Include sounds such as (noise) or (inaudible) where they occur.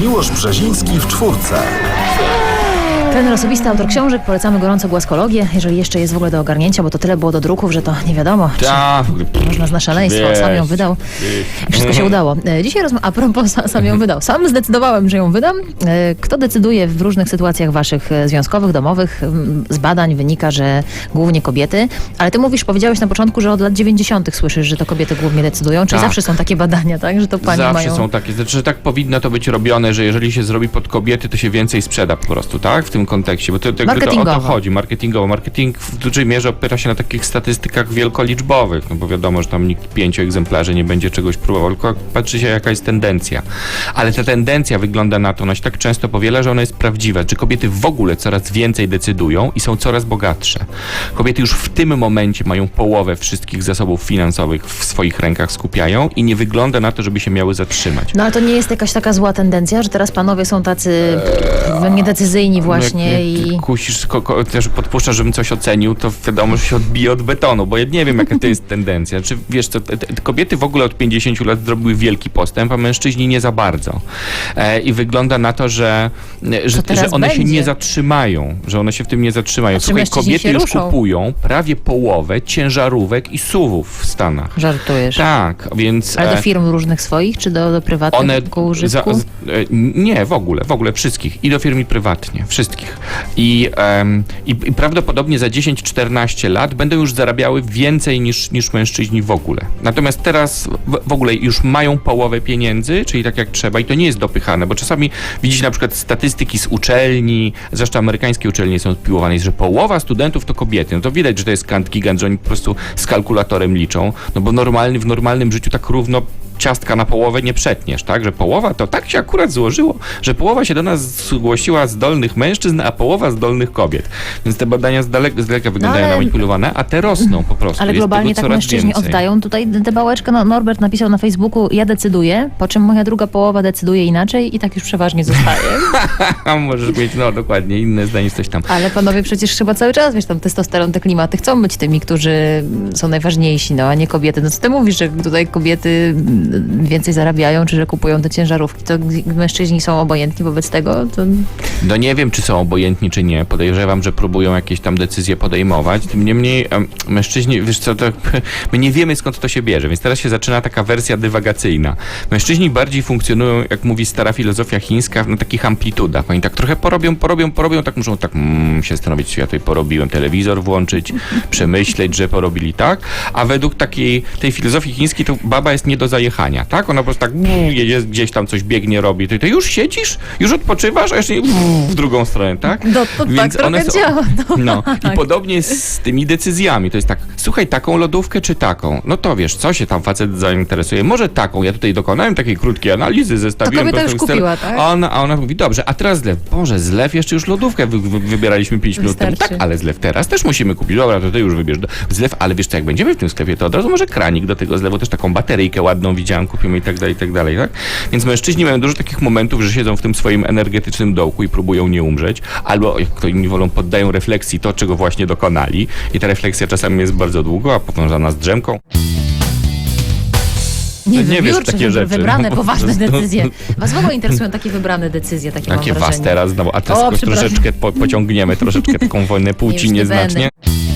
Miłosz Brzeziński w czwórce. Trener osobisty, autor książek, polecamy gorąco głaskologię, jeżeli jeszcze jest w ogóle do ogarnięcia, bo to tyle było do druków, że to nie wiadomo, Ta, można na szaleństwo, Wiesz, sam ją wydał. Wszystko się udało. E, Dzisiaj rozma- a propos, sa- sam ją wydał. Sam zdecydowałem, że ją wydam. E, Kto decyduje w różnych sytuacjach waszych e, związkowych, domowych? M, Z badań wynika, że głównie kobiety, ale ty mówisz, powiedziałeś na początku, że od lat 90. słyszysz, że to kobiety głównie decydują, czyli Tak. zawsze są takie badania, tak? Że to panie Zawsze mają... są takie, znaczy, że tak powinno to być robione, że jeżeli się zrobi pod kobiety, to się więcej sprzeda po prostu, tak? W tym kontekście, bo to, to, jakby to o to chodzi, marketingowo. Marketing w dużej mierze opiera się na takich statystykach wielkoliczbowych, no bo wiadomo, że tam nikt pięciu egzemplarzy nie będzie czegoś próbował, tylko patrzy się jaka jest tendencja. Ale ta tendencja wygląda na to, ona się tak często powiela, że ona jest prawdziwa, że kobiety w ogóle coraz więcej decydują i są coraz bogatsze. Kobiety już w tym momencie mają połowę wszystkich zasobów finansowych w swoich rękach skupiają i nie wygląda na to, żeby się miały zatrzymać. No ale to nie jest jakaś taka zła tendencja, że teraz panowie są tacy pff, niedecyzyjni właśnie Jak, i... kusisz, też podpuszczasz, żebym coś ocenił, to wiadomo, że się odbije od betonu, bo ja nie wiem, jaka to jest tendencja. Czy wiesz, co, te, te, kobiety w ogóle od 50 lat zrobiły wielki postęp, a mężczyźni nie za bardzo. E, I wygląda na to, że, że, teraz że one się będzie? nie zatrzymają, że one się w tym nie zatrzymają. Znaczy, Słuchaj, kobiety się już ruszą. kupują prawie połowę ciężarówek i suwów w Stanach. Żartujesz. Tak, więc... Ale do e, firm różnych swoich, czy do, do prywatnych one użytku? za, e, nie, w ogóle, w ogóle wszystkich. I do firm i prywatnie, wszystkich. I, em, i, i prawdopodobnie za 10-14 lat będą już zarabiały więcej niż, niż mężczyźni w ogóle. Natomiast teraz w, w ogóle już mają połowę pieniędzy, czyli tak jak trzeba i to nie jest dopychane, bo czasami widzicie na przykład statystyki z uczelni, zwłaszcza amerykańskie uczelnie są piłowane, jest, że połowa studentów to kobiety. No to widać, że to jest kant gigant, że oni po prostu z kalkulatorem liczą, no bo normalny, w normalnym życiu tak równo ciastka na połowę nie przetniesz, tak? Że połowa to tak się akurat złożyło, że połowa się do nas zgłosiła z dolnych mężczyzn, a połowa z dolnych kobiet. Więc te badania z daleka, z daleka wyglądają ale- manipulowane, a te rosną po prostu. Ale Jest globalnie tak mężczyźni więcej. oddają. Tutaj tę bałeczkę no, Norbert napisał na Facebooku, ja decyduję, po czym moja druga połowa decyduje inaczej i tak już przeważnie zostaje. (laughs) Możesz mieć, no dokładnie, inne zdanie, coś tam. Ale panowie przecież chyba cały czas, wiesz, tam testosteron, te klimaty chcą być tymi, którzy są najważniejsi, no a nie kobiety. No co ty mówisz, że tutaj kobiety więcej zarabiają, czy że kupują te ciężarówki, to mężczyźni są obojętni wobec tego? To... No nie wiem, czy są obojętni, czy nie. Podejrzewam, że próbują jakieś tam decyzje podejmować. Tym niemniej em, mężczyźni, wiesz co, to, (laughs) my nie wiemy skąd to się bierze, więc teraz się zaczyna taka wersja dywagacyjna. Mężczyźni bardziej funkcjonują, jak mówi stara filozofia chińska, na takich amplitudach. Oni tak trochę porobią, porobią, porobią, tak muszą tak mm, się zastanowić, czy ja tutaj porobiłem, telewizor włączyć, przemyśleć, że porobili tak. A według takiej tej filozofii chińskiej to baba jest nie do zajechania, tak? Ona po prostu tak mm, jedzie gdzieś tam coś biegnie, robi. Ty, ty już siedzisz? Już odpoczywasz? A jeszcze nie, w drugą stronę, tak? No to tak trochę działa. No. No (laughs) Tak. i podobnie jest z tymi decyzjami. To jest tak, słuchaj, taką lodówkę czy taką? No to wiesz, co się tam facet zainteresuje? Może taką. Ja tutaj dokonałem takiej krótkiej analizy, zestawiłem. kobieta to już ten kupiła, tak? A ona, a ona mówi, dobrze, a teraz zlew. Boże, zlew, jeszcze już lodówkę wy, wy, wybieraliśmy 5 minut temu. Tak, ale zlew teraz też musimy kupić. Dobra, to ty już wybierz. Zlew, ale wiesz co, jak będziemy w tym sklepie, to od razu może kranik do tego zlewu, też taką bateryjkę ładną widziałem, kupimy i tak dalej, i tak dalej, tak? Więc mężczyźni mają dużo takich momentów, że siedzą w tym swoim energetycznym dołku i próbują nie umrzeć, albo jak to inni wolą, poddają refleksji to, czego właśnie dokonali i ta refleksja czasami jest bardzo długo, a powiązana z drzemką. Nie, No nie wiesz takie rzeczy. wybrane, (laughs) No, poważne po prostu. decyzje. Was w ogóle interesują takie wybrane decyzje, takie, Takie was teraz, no, a teraz O, troszeczkę po, pociągniemy troszeczkę taką wojnę (laughs) płci nie nieznacznie. będę.